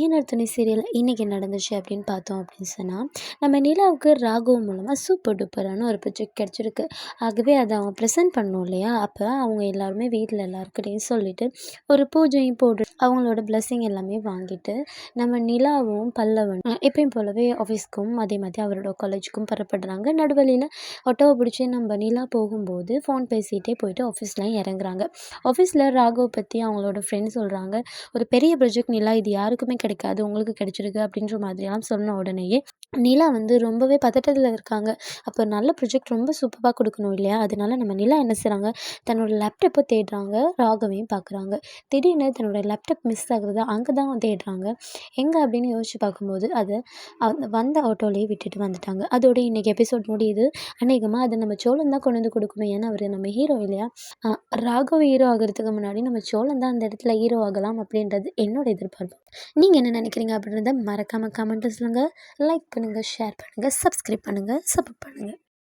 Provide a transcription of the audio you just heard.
ஐயனார் துணை சீரியல் இன்றைக்கி நடந்துச்சு அப்படின்னு பார்த்தோம் அப்படின்னு சொன்னால் நம்ம நிலாவுக்கு ராகவ் மூலமாக சூப்பர் டூப்பரான ஒரு ப்ரொஜெக்ட் கிடச்சிருக்கு. ஆகவே அதை அவங்க ப்ரெசென்ட் பண்ணோம் இல்லையா? அப்போ அவங்க எல்லாருமே வீட்டில் எல்லாருக்கிட்டையும் சொல்லிவிட்டு ஒரு பூஜையும் போட்டு அவங்களோட பிளஸ்ஸிங் எல்லாமே வாங்கிட்டு நம்ம நிலாவும் பல்லவன் எப்பயும் போலவே ஆஃபீஸ்க்கும் அதே மாதிரி அவரோட காலேஜுக்கும் புறப்படுறாங்க. நடுவழியில் ஆட்டோவை பிடிச்சி நம்ம நிலா போகும்போது ஃபோன் பேசிகிட்டே போயிட்டு ஆஃபீஸ்லாம் இறங்குறாங்க. ஆஃபீஸில் ராகவ் பற்றி அவங்களோட ஃப்ரெண்ட்ஸ் சொல்கிறாங்க ஒரு பெரிய ப்ரொஜெக்ட் நிலா இது யாருக்குமே கிடைக்காது உங்களுக்கு கிடைச்சிருக்கு அப்படின்ற மாதிரியெல்லாம் சொன்ன உடனேயே நிலா வந்து ரொம்பவே பதட்டத்தில் இருக்காங்க. அப்போ நல்ல ப்ரொஜெக்ட் ரொம்ப சூப்பராக கொடுக்கணும் இல்லையா? அதனால நம்ம நிலா என்ன செய்கிறாங்க தன்னோட லேப்டாப்பை தேடுறாங்க ராகவையும் பார்க்குறாங்க திடீர்னு தன்னோட லேப்டாப் மிஸ் ஆகுறது அங்கே தான் தேடுறாங்க. எங்கே அப்படின்னு யோசிச்சு பார்க்கும்போது அதை வந்த ஆட்டோலேயே விட்டுட்டு வந்துட்டாங்க. அதோட இன்றைக்கி எபிசோட் முடியுது. அநேகமாக அதை நம்ம சோழன் தான் கொண்டு வந்து கொடுக்கணும். ஏன்னா அவர் நம்ம ஹீரோ இல்லையா? ராகவ ஹீரோ ஆகிறதுக்கு முன்னாடி நம்ம சோழன் தான் அந்த இடத்துல ஹீரோ ஆகலாம் அப்படின்றது என்னோட எதிர்பார்ப்பு. நீங்கள் என்ன நினைக்கிறீங்க அப்படின்றத மறக்காமல் கமெண்ட்டில் சொல்லுங்கள் லைக் பண்ணுங்கள் ஷேர் பண்ணுங்கள் சப்ஸ்கிரைப் பண்ணுங்கள் சப்போர்ட் பண்ணுங்கள்